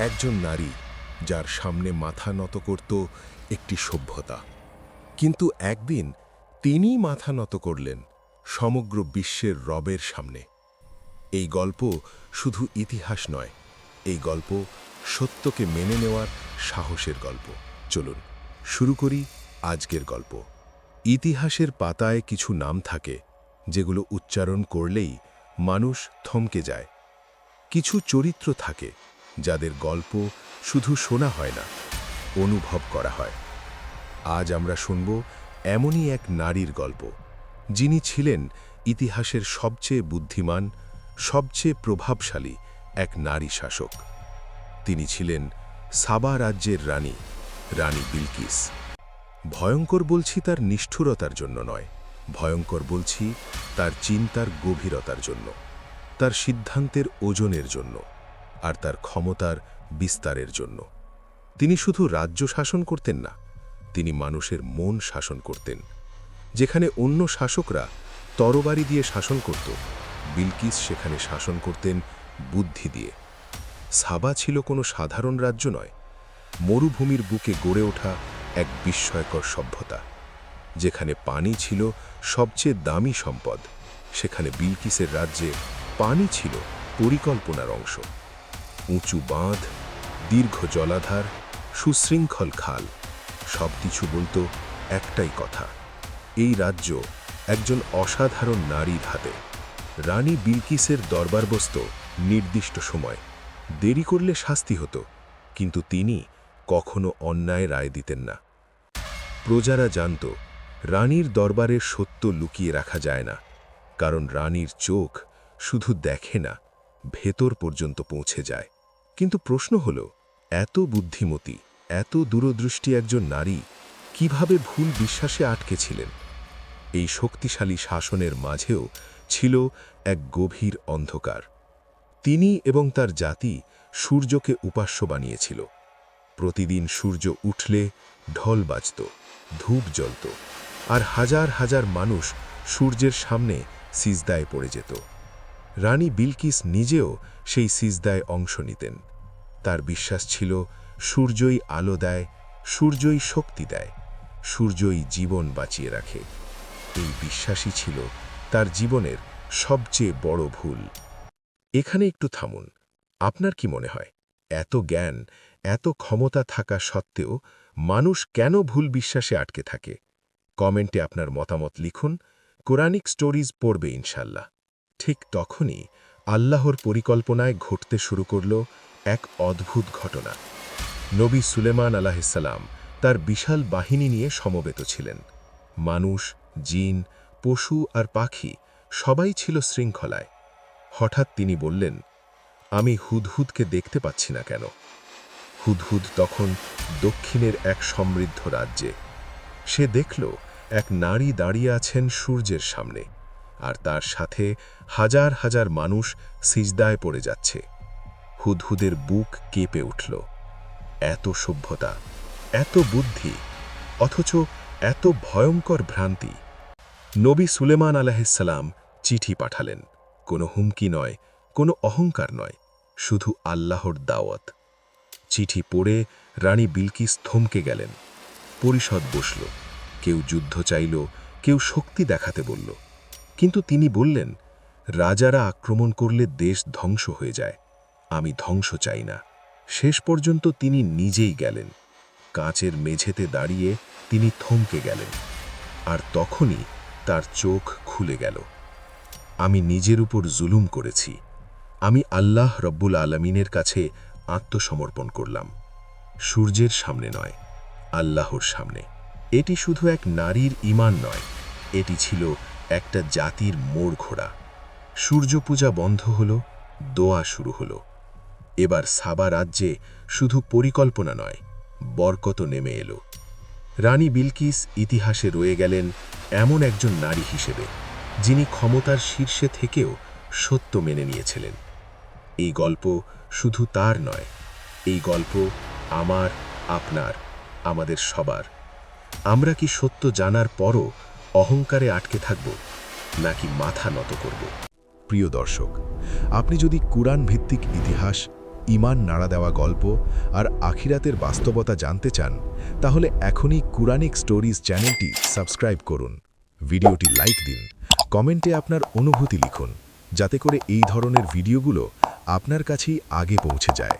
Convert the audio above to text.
একজন নারী যার সামনে মাথা নত করত একটি সভ্যতা। কিন্তু একদিন তিনি মাথা নত করলেন সমগ্র বিশ্বের রবের সামনে। এই গল্প শুধু ইতিহাস নয়, এই গল্প সত্যকে মেনে নেওয়ার সাহসের গল্প। চলুন, শুরু করি আজকের গল্প। ইতিহাসের পাতায় কিছু নাম থাকে, যেগুলো উচ্চারণ করলেই মানুষ থমকে যায়। কিছু চরিত্র থাকে যাদের গল্প শুধু শোনা হয় না, অনুভব করা হয়। আজ আমরা শুনব এমনই এক নারীর গল্প, যিনি ছিলেন ইতিহাসের সবচেয়ে বুদ্ধিমান, সবচেয়ে প্রভাবশালী এক নারী শাসক। তিনি ছিলেন সাবা রাজ্যের রানী রানী বিলকিস। ভয়ঙ্কর বলছি তার নিষ্ঠুরতার জন্য নয়, ভয়ঙ্কর বলছি তার চিন্তার গভীরতার জন্য, তার সিদ্ধান্তের ওজনের জন্য। আর তার ক্ষমতার বিস্তারের জন্য। তিনি শুধু রাজ্য শাসন করতেন না, তিনি মানুষের মন শাসন করতেন। যেখানে অন্য শাসকরা তরবারি দিয়ে শাসন করত, বিলকিস সেখানে শাসন করতেন বুদ্ধি দিয়ে। সাবা ছিল কোনো সাধারণ রাজ্য নয়, মরুভূমির বুকে গড়ে ওঠা এক বিস্ময়কর সভ্যতা, যেখানে পানি ছিল সবচেয়ে দামি সম্পদ। সেখানে বিলকিসের রাজ্যে পানি ছিল পরিকল্পনার অংশ। উঁচু বাঁধ, দীর্ঘ জলাধার, সুশৃঙ্খল খাল, সব কিছু বলতো একটাই কথা। এই রাজ্য একজন অসাধারণ নারীর হাতে। রানী বিলকিসের দরবার বসত নির্দিষ্ট সময়। দেরি করলে শাস্তি হতো, কিন্তু তিনি কখনো অন্যায় রায় দিতেন না। প্রজারা জানত, রানীর দরবারের সত্য লুকিয়ে রাখা যায় না, কারণ রানীর চোখ শুধু দেখে না, ভেতর পর্যন্ত পৌঁছে যায়। কিন্তু প্রশ্ন হল, এত বুদ্ধিমতী, এত দূরদৃষ্টি একজন নারী কীভাবে ভুল বিশ্বাসে আটকে ছিলেন? এই শক্তিশালী শাসনের মাঝেও ছিল এক গভীর অন্ধকার। তিনি এবং তার জাতি সূর্যকে উপাস্য বানিয়েছিল। প্রতিদিন সূর্য উঠলে ঢল বাজত, ধূপ জ্বলত আর হাজার হাজার মানুষ সূর্যের সামনে সিজদায় পড়ে যেত। রানী বিলকিস নিজেও সেই সিজদায় অংশ নিতেন। তার বিশ্বাস ছিল, সূর্যই আলো দেয়, সূর্যই শক্তি দেয়, সূর্যই জীবন বাঁচিয়ে রাখে। এই বিশ্বাসই ছিল তার জীবনের সবচেয়ে বড় ভুল। এখানে একটু থামুন, আপনার কি মনে হয়, এত জ্ঞান, এত ক্ষমতা থাকা সত্ত্বেও মানুষ কেন ভুল বিশ্বাসে আটকে থাকে? কমেন্টে আপনার মতামত লিখুন, কোরআনিক স্টোরিজ পড়বে ইনশাল্লাহ। ঠিক তখনই আল্লাহর পরিকল্পনায় ঘটতে শুরু করল এক অদ্ভুত ঘটনা। নবী সুলেমান আলাহিসাল্লাম তার বিশাল বাহিনী নিয়ে সমবেত ছিলেন। মানুষ, জিন, পশু আর পাখি সবাই ছিল শৃঙ্খলায়। হঠাৎ তিনি বললেন, আমি হুদহুদকে দেখতে পাচ্ছি না কেন? হুদহুদ তখন দক্ষিণের এক সমৃদ্ধ রাজ্যে। সে দেখল এক নারী দাঁড়িয়ে আছেন সূর্যের সামনে, আর তার সাথে হাজার হাজার মানুষ সিজদায় পড়ে যাচ্ছে। হুদহুদের বুক কেঁপে উঠল। এত সভ্যতা, এত বুদ্ধি, অথচ এত ভয়ঙ্কর ভ্রান্তি। নবী সুলেমান আলাহিসাল্লাম চিঠি পাঠালেন। কোনো হুমকি নয়, কোনো অহংকার নয়, শুধু আল্লাহর দাওয়াত। চিঠি পড়ে রানী বিলকিস থমকে গেলেন। পরিষদ বসল। কেউ যুদ্ধ চাইল, কেউ শক্তি দেখাতে বলল। কিন্তু তিনি বললেন, রাজারা আক্রমণ করলে দেশ ধ্বংস হয়ে যায়। আমি ধ্বংস চাই না। শেষ পর্যন্ত তিনি নিজেই গেলেন। কাঁচের মেঝেতে দাঁড়িয়ে তিনি থমকে গেলেন। আর তখনই তার চোখ খুলে গেল। আমি নিজের উপর জুলুম করেছি। আমি আল্লাহ রব্বুল আলমিনের কাছে আত্মসমর্পণ করলাম। সূর্যের সামনে নয়, আল্লাহর সামনে। এটি শুধু এক নারীর ইমান নয়, এটি ছিল একটা জাতির মোড় ঘোড়া সূর্য পূজা বন্ধ হল, দোয়া শুরু হলো। এবার সাবা রাজ্যে শুধু পরিকল্পনা নয় বরকত নেমে এলো। রানী বিলকিস ইতিহাসে রয়ে গেলেন এমন একজন নারী হিসেবে, যিনি ক্ষমতার শীর্ষে থেকেও সত্য মেনে নিয়েছিলেন। এই গল্প শুধু তার নয়, এই গল্প আমার, আপনার, আমাদের সবার। আমরা কি সত্য জানার পরও অহংকারে আটকে থাকব, নাকি মাথা নত করব? প্রিয় দর্শক, আপনি যদি কুরআন ভিত্তিক ইতিহাস ইমান নাড়া দেওয়া গল্প আর আখিরাতের বাস্তবতা জানতে চান, তাহলে এখনই কুরানিক স্টোরিজ চ্যানেলটি সাবস্ক্রাইব করুন। ভিডিওটি লাইক দিন, কমেন্টে আপনার অনুভূতি লিখুন, যাতে করে এই ধরনের ভিডিওগুলো আপনার কাছেই আগে পৌঁছে যায়।